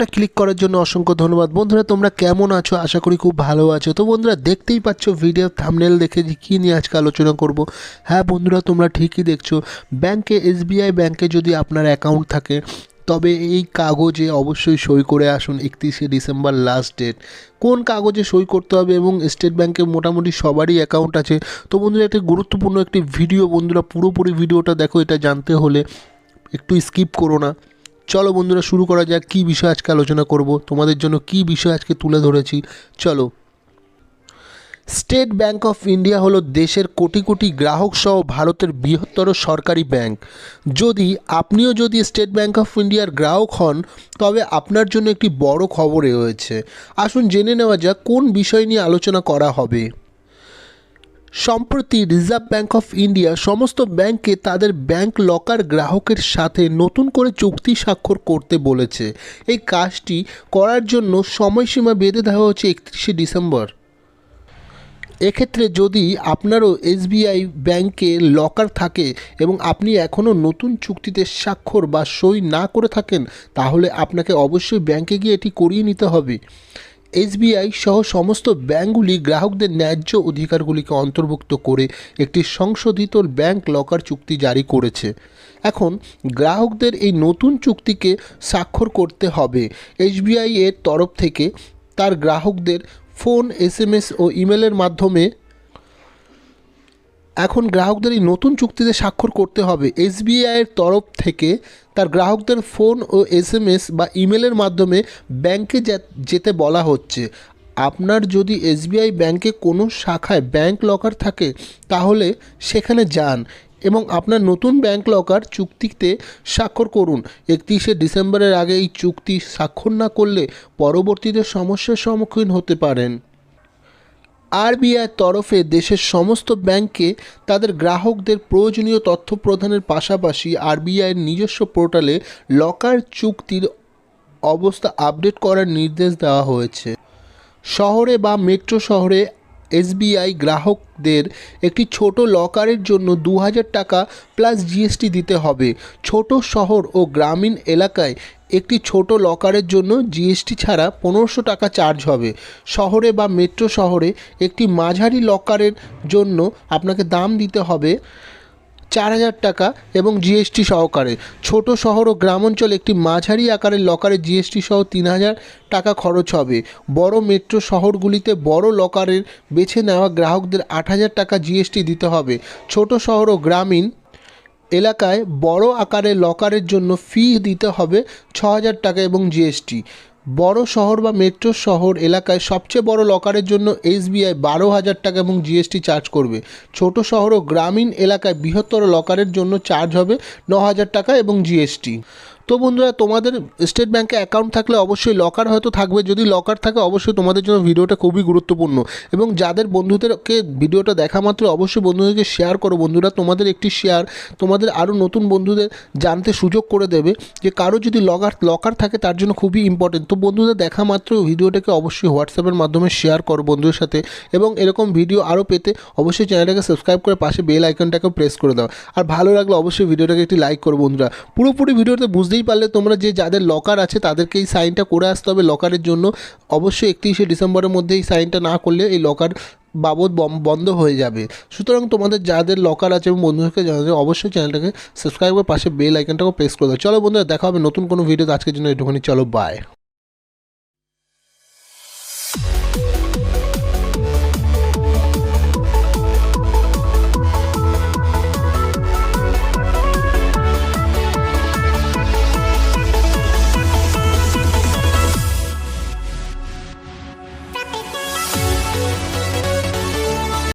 ওটা ক্লিক করার জন্য অসংখ্য ধন্যবাদ। বন্ধুরা, তোমরা কেমন আছো? আশা করি খুব ভালো আছো। তো বন্ধুরা, দেখতেই পাচ্ছ ভিডিও থামনেল দেখে যে কী নিয়ে আজকে আলোচনা করব। হ্যাঁ বন্ধুরা, তোমরা ঠিকই দেখছ। ব্যাংকে এসবিআই ব্যাংকে যদি আপনার অ্যাকাউন্ট থাকে, তবে এই কাগজে অবশ্যই সই করে আসুন একত্রিশে ডিসেম্বর লাস্ট ডেট কোন কাগজে সই করতে হবে এবং স্টেট ব্যাংকে মোটামুটি সবারই অ্যাকাউন্ট আছে? তো বন্ধুরা একটি গুরুত্বপূর্ণ একটি ভিডিও বন্ধুরা, পুরোপুরি ভিডিওটা দেখো, এটা জানতে হলে একটু স্কিপ করো না। চলো বন্ধুরা, শুরু করা যাক, কী বিষয় আজকে আলোচনা করব? তোমাদের জন্য কী বিষয় আজকে তুলে ধরেছি? চলো। স্টেট ব্যাঙ্ক অফ ইন্ডিয়া হলো দেশের কোটি কোটি গ্রাহক সহ ভারতের বৃহত্তর সরকারি ব্যাংক। যদি আপনিও যদি স্টেট ব্যাঙ্ক অফ ইন্ডিয়ার গ্রাহক হন, তবে আপনার জন্য একটি বড় খবর রয়েছে। আসুন জেনে নেওয়া যাক, কোন বিষয় নিয়ে আলোচনা করা হবে। সম্প্রতি রিজার্ভ ব্যাঙ্ক অফ ইন্ডিয়া সমস্ত ব্যাংককে তাদের ব্যাংক লকার গ্রাহকের সাথে নতুন করে চুক্তি স্বাক্ষর করতে বলেছে। এই কাজটি করার জন্য সময়সীমা বেঁধে দেওয়া হয়েছে একত্রিশে ডিসেম্বর। এক্ষেত্রে যদি আপনারও এসবিআই ব্যাংকে লকার থাকে এবং আপনি এখনও নতুন চুক্তিতে স্বাক্ষর বা সই না করে থাকেন, তাহলে আপনাকে অবশ্যই ব্যাংকে গিয়ে এটি করিয়ে নিতে হবে। এসবিআই সহ সমস্ত ব্যাঙ্কগুলি গ্রাহকদের ন্যায্য অধিকারগুলিকে অন্তর্ভুক্ত করে একটি সংশোধিত ব্যাংক লকার চুক্তি জারি করেছে। এখন গ্রাহকদের এই নতুন চুক্তিকে স্বাক্ষর করতে হবে। এসবিআই এর তরফ থেকে তার গ্রাহকদের ফোন এস ও ইমেলের মাধ্যমে এখন গ্রাহকদের এই নতুন চুক্তিতে স্বাক্ষর করতে হবে। এসবিআইয়ের তরফ থেকে তার গ্রাহকদের ফোন ও এসএমএস বা ইমেলের মাধ্যমে ব্যাংকে যেতে বলা হচ্ছে। আপনার যদি এসবিআই ব্যাংকে কোনো শাখায় ব্যাংক লকার থাকে, তাহলে সেখানে যান এবং আপনার নতুন ব্যাংক লকার চুক্তিতে স্বাক্ষর করুন। একত্রিশে ডিসেম্বরের আগে এই চুক্তি স্বাক্ষর না করলে পরবর্তীতে সমস্যার সম্মুখীন হতে পারেন। আরবিআইয়ের তরফে দেশের সমস্ত ব্যাংকে তাদের গ্রাহকদের প্রয়োজনীয় তথ্য প্রদানের পাশাপাশি আরবিআইয়ের নিজস্ব পোর্টালে লকার চুক্তির অবস্থা আপডেট করার নির্দেশ দেওয়া হয়েছে। শহরে বা মেট্রো শহরে এসবিআই গ্রাহকদের একটি ছোট লকারের জন্য দু হাজার টাকা প্লাস জিএসটি দিতে হবে। ছোট শহর ও গ্রামীণ এলাকায় একটি ছোট লকারের জন্য জিএসটি ছাড়া পনেরোশো টাকা চার্জ হবে। শহরে বা মেট্রো শহরে একটি মাঝারি লকারের জন্য আপনাকে দাম দিতে হবে চার হাজার টাকা এবং জিএসটি সহকারে। ছোট শহর ও গ্রাম অঞ্চলে একটি মাঝারি আকারের লকারে জিএসটি সহ তিন হাজার টাকা খরচ হবে। বড় মেট্রো শহরগুলিতে বড় লকারের বেছে নেওয়া গ্রাহকদের আট হাজার টাকা জিএসটি দিতে হবে। ছোট শহর ও গ্রামীণ এলাকায় বড় আকারের লকারের জন্য ফি দিতে হবে ছ হাজার টাকা এবং জিএসটি বড় শহর বা মেট্রো শহর এলাকায় সবচেয়ে বড় লকারের জন্য এসবিআই বারো হাজার টাকা এবং জিএসটি চার্জ করবে। ছোট শহর ও গ্রামীণ এলাকায় বৃহত্তর লকারের জন্য চার্জ হবে ন হাজার টাকা এবং জিএসটি তো বন্ধুরা, তোমাদের স্টেট ব্যাংকে অ্যাকাউন্ট থাকলে অবশ্যই লকার হয়তো থাকবে। যদি লকার থাকে, অবশ্যই তোমাদের জন্য ভিডিওটা খুবই গুরুত্বপূর্ণ। এবং যাদের বন্ধুদেরকে ভিডিওটা দেখা মাত্র, অবশ্যই বন্ধুদেরকে শেয়ার করো। বন্ধুরা, তোমাদের একটি শেয়ার তোমাদের আরও নতুন বন্ধুদের জানতে সুযোগ করে দেবে যে কারও যদি লকার লকার থাকে, তার জন্য খুবই ইম্পর্টেন্ট তো বন্ধুদের দেখা মাত্র ভিডিওটাকে অবশ্যই হোয়াটসঅ্যাপের মাধ্যমে শেয়ার করো বন্ধুদের সাথে। এবং এরকম ভিডিও আরও পেতে অবশ্যই চ্যানেলটাকে সাবস্ক্রাইব করে পাশে বেল আইকনটাকে প্রেস করে দাও। আর ভালো লাগলে অবশ্যই ভিডিওটাকে একটি লাইক করো বন্ধুরা। পুরোপুরি ভিডিওতে বুঝতেই পারলে তোমরা যে যাদের লকার আছে তাদেরকে এই সাইনটা করে আসতে হবে লকারের জন্য। অবশ্যই একত্রিশে ডিসেম্বরের মধ্যে এই সাইনটা না করলে এই লকার বাবদ বন্ধ হয়ে যাবে। সুতরাং তোমাদের যাদের লকার আছে এবং বন্ধুদেরকে জানাতে অবশ্যই চ্যানেলটাকে সাবস্ক্রাইব করে পাশে বেল আইকনটাকে প্রেস করে দাও। চলো বন্ধুরা, দেখা হবে নতুন কোনো ভিডিওতে আজকের জন্য এটুখানি। চলো বাই